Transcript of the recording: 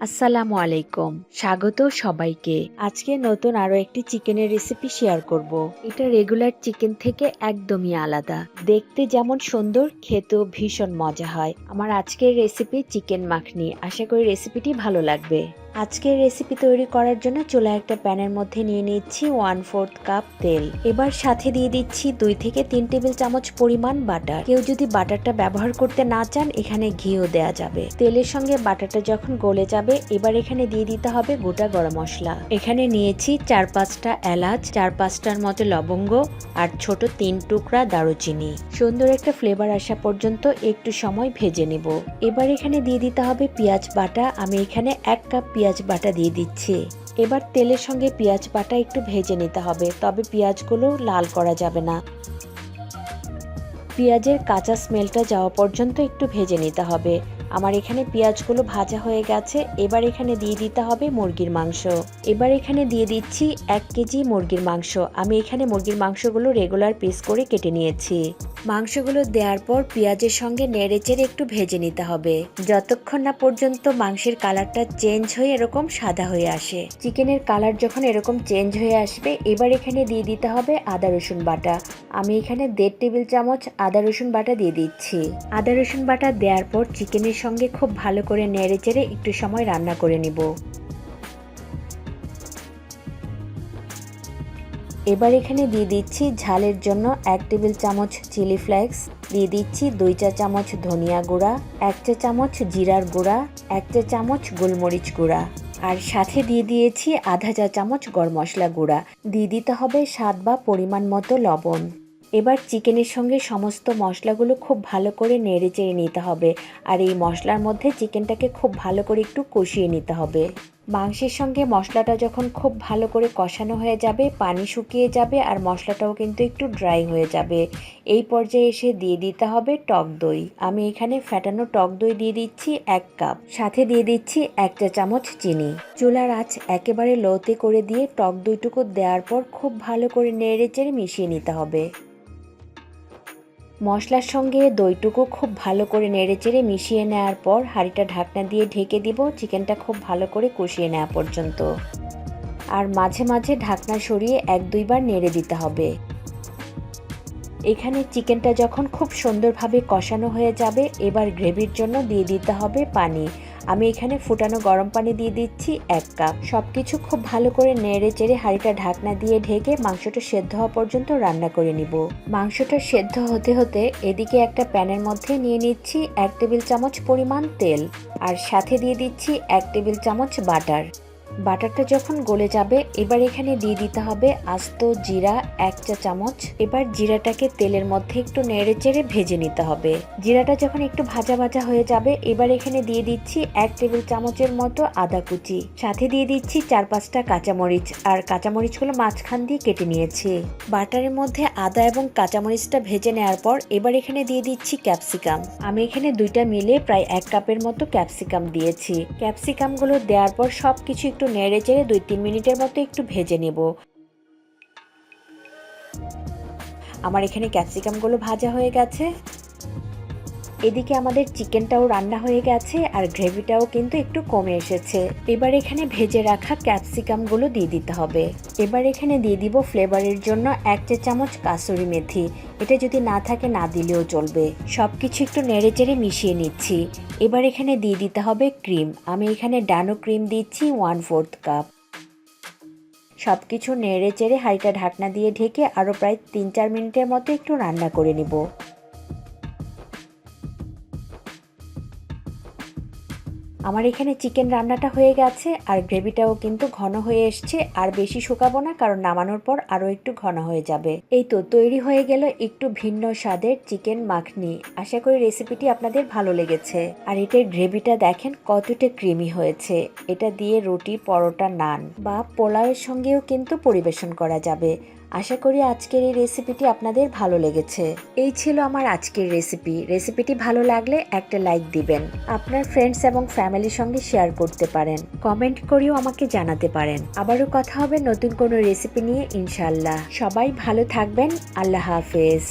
আসসালামু আলাইকুম। স্বাগত সবাইকে। আজকে নতুন আরও একটি চিকেনের রেসিপি শেয়ার করব। এটা রেগুলার চিকেন থেকে একদমই আলাদা। দেখতে যেমন সুন্দর, খেতেও ভীষণ মজা হয়। আমার আজকের রেসিপি চিকেন মাখনি আশা করি রেসিপিটি ভালো লাগবে। আজকের রেসিপি তৈরি করার জন্য চুলা একটা প্যানের মধ্যে নিয়ে নিচ্ছি ওয়ান ফোর্থ কাপ তেল। এবার সাথে দিয়ে দিচ্ছি দুই থেকে তিন টেবিল চামচ পরিমাণ বাটার। কেউ যদি বাটারটা ব্যবহার করতে না চান, এখানে ঘিও দেয়া যাবে। তেলের সঙ্গে বাটারটা যখন গলে যাবে, এবার এখানে দিয়ে দিতে হবে গোটা গরম মশলা। এখানে নিয়েছি চার পাঁচটা এলাচ, চার পাঁচটার মতো লবঙ্গ আর ছোট তিন টুকরা দারুচিনি। সুন্দর একটা ফ্লেভার আসা পর্যন্ত একটু সময় ভেজে নেব। এবার এখানে দিয়ে দিতে হবে পেঁয়াজ বাটা। আমি এখানে এক কাপ পেঁয়াজ বাটা দিয়ে দিচ্ছি। এবার তেলের সঙ্গে পেঁয়াজ বাটা একটু ভেজে নিতে হবে, তবে পেঁয়াজগুলো লাল করা যাবে না। পেঁয়াজের কাঁচা স্মেলটা যাওয়া পর্যন্ত একটু ভেজে নিতে হবে। আমার এখানে পেঁয়াজগুলো ভাজা হয়ে গেছে, এবার এখানে দিয়ে দিতে হবে মুরগির মাংস। এবার এখানে দিয়ে দিচ্ছি এক কেজি মুরগির মাংস। আমি এখানে মুরগির মাংসগুলো রেগুলার পিস করে কেটে নিয়েছি। মাংসগুলো দেওয়ার পর পেঁয়াজের সঙ্গে নেড়েচেড়ে একটু ভেজে নিতে হবে। যতক্ষণ না পর্যন্ত মাংসের কালারটা চেঞ্জ হয়ে এরকম সাদা হয়ে আসে। চিকেনের কালার যখন এরকম চেঞ্জ হয়ে আসবে, এবার এখানে দিয়ে দিতে হবে আদা রসুন বাটা। আমি এখানে দেড় টেবিল চামচ আদা রসুন বাটা দিয়ে দিচ্ছি। আদা রসুন বাটা দেওয়ার পর চিকেনের সঙ্গে খুব ভালো করে নেড়ে চেড়ে একটু সময় রান্না করে নিব। এবার এখানে দিয়ে দিচ্ছি ঝালের জন্য এক টেবিল চামচ চিলি ফ্লেক্স, দিয়ে দিচ্ছি দুই চা চামচ ধনিয়া গুঁড়া, এক চা চামচ জিরার গুঁড়া, এক চা চামচ গোলমরিচ গুঁড়া। আর সাথে দিয়ে দিয়েছি আধা চা চামচ গরম মশলা গুঁড়া। দিয়ে দিতে হবে স্বাদ বা পরিমাণ মতো লবণ। এবার চিকেনের সঙ্গে সমস্ত মশলাগুলো খুব ভালো করে নেড়ে নিতে হবে। আর এই মশলার মধ্যে চিকেনটাকে খুব ভালো করে একটু কষিয়ে নিতে হবে। মাংসের সঙ্গে মশলাটা যখন খুব ভালো করে কষানো হয়ে যাবে, পানি শুকিয়ে যাবে আর মশলাটাও কিন্তু একটু ড্রাই হয়ে যাবে। এই পর্যায়ে এসে দিয়ে দিতে হবে টক দই। আমি এখানে ফ্যাটানো টক দই দিয়ে দিচ্ছি এক কাপ। সাথে দিয়ে দিচ্ছি এক চা চামচ চিনি। চুলার আঁচ একেবারে লোতে করে দিয়ে টক দইটুকু দেওয়ার পর খুব ভালো করে নেড়ে চেড়ে মিশিয়ে নিতে হবে। মশলার সঙ্গে দইটুকু খুব ভালো করে নেড়েচেড়ে মিশিয়ে নেওয়ার পর হাঁড়িটা ঢাকনা দিয়ে ঢেকে দিব, চিকেনটা খুব ভালো করে কষিয়ে নেওয়া পর্যন্ত। আর মাঝে মাঝে ঢাকনা সরিয়ে এক দুইবার নেড়ে দিতে হবে। এখানে চিকেনটা যখন খুব সুন্দরভাবে কষানো হয়ে যাবে, এবার গ্রেভির জন্য দিয়ে দিতে হবে পানি। আমি এখানে ফুটানো গরম পানি দিয়ে দিচ্ছি এক কাপ। সব কিছু খুব ভালো করে নেড়ে চেড়ে হাঁড়িটা ঢাকনা দিয়ে ঢেকে মাংসটা সেদ্ধ হওয়া পর্যন্ত রান্না করে নিব। মাংসটা সেদ্ধ হতে হতে এদিকে একটা প্যানের মধ্যে নিয়ে নিচ্ছি এক টেবিল চামচ পরিমাণ তেল আর সাথে দিয়ে দিচ্ছি এক টেবিল চামচ বাটার। বাটারটা যখন গলে যাবে, এবার এখানে দিয়ে দিতে হবে আস্ত জিরা এক চা চামচ। এবার জিরাটাকে তেলের মধ্যে একটু নেড়ে চেড়ে ভেজে নিতে হবে। জিরাটা যখন একটু ভাজা ভাজা হয়ে যাবে, এবার এখানে দিয়ে দিচ্ছি এক টেবিল চামচের মতো আদা কুচি। সাথে দিয়ে দিচ্ছি চার পাঁচটা কাঁচামরিচ, আর কাঁচামরিচগুলো মাঝখান দিয়ে কেটে নিয়েছি। বাটারের মধ্যে আদা এবং কাঁচামরিচটা ভেজে নেওয়ার পর, এবার এখানে দিয়ে দিচ্ছি ক্যাপসিকাম। আমি এখানে দুইটা মিলে প্রায় এক কাপের মতো ক্যাপসিকাম দিয়েছি। ক্যাপসিকামগুলো দেওয়ার পর সব কিছু একটু নেড়ে চেড়ে দুই তিন মিনিটের মতো একটু ভেজে নেব। আমার এখানে ক্যাপসিকামগুলো ভাজা হয়ে গেছে। এদিকে আমাদের চিকেনটাও রান্না হয়ে গেছে আর গ্রেভিটাও কিন্তু একটু কমে এসেছে। এবার এখানে ভেজে রাখা ক্যাপসিকামগুলো দিয়ে দিতে হবে। এবার এখানে দিয়ে দিব ফ্লেভারের জন্য এক চা চামচ কাসুরি মেথি। এটা যদি না থাকে, না দিলেও চলবে। সব কিছু একটু নেড়ে চেড়ে মিশিয়ে নিচ্ছি। এবার এখানে দিয়ে দিতে হবে ক্রিম। আমি এখানে ডানো ক্রিম দিচ্ছি ওয়ান ফোর্থ কাপ। সব কিছু নেড়ে চেড়ে হাঁড়িটা ঢাকনা দিয়ে ঢেকে আরও প্রায় তিন চার মিনিটের মতো একটু রান্না করে নিব। আমার এখানে চিকেন রান্নাটা হয়ে গেছে, আর গ্রেভিটাও কিন্তু ঘন হয়ে এসছে, আর বেশি শুকাবো না, কারণ নামানোর পর আরও একটু ঘন হয়ে যাবে। এই তো, তৈরি হয়ে গেল একটু ভিন্ন স্বাদের চিকেন মাখনি। আশা করি রেসিপিটি আপনাদের ভালো লেগেছে। আর এটার গ্রেভিটা দেখেন কতটা ক্রিমি হয়েছে। এটা দিয়ে রুটি, পরোটা, নান বা পোলাওয়ের সঙ্গেও কিন্তু পরিবেশন করা যাবে। আশা করি আজকের এই রেসিপিটি আপনাদের ভালো লেগেছে। এই ছিল আমার আজকের রেসিপি। রেসিপিটি ভালো লাগলে একটা লাইক দিবেন। আপনার ফ্রেন্ডস এবং ফ্যামিলির সঙ্গে শেয়ার করতে পারেন। কমেন্ট করেও আমাকে জানাতে পারেন। আবারও কথা হবে নতুন কোনো রেসিপি নিয়ে ইনশাল্লাহ সবাই ভালো থাকবেন। আল্লাহ হাফেজ।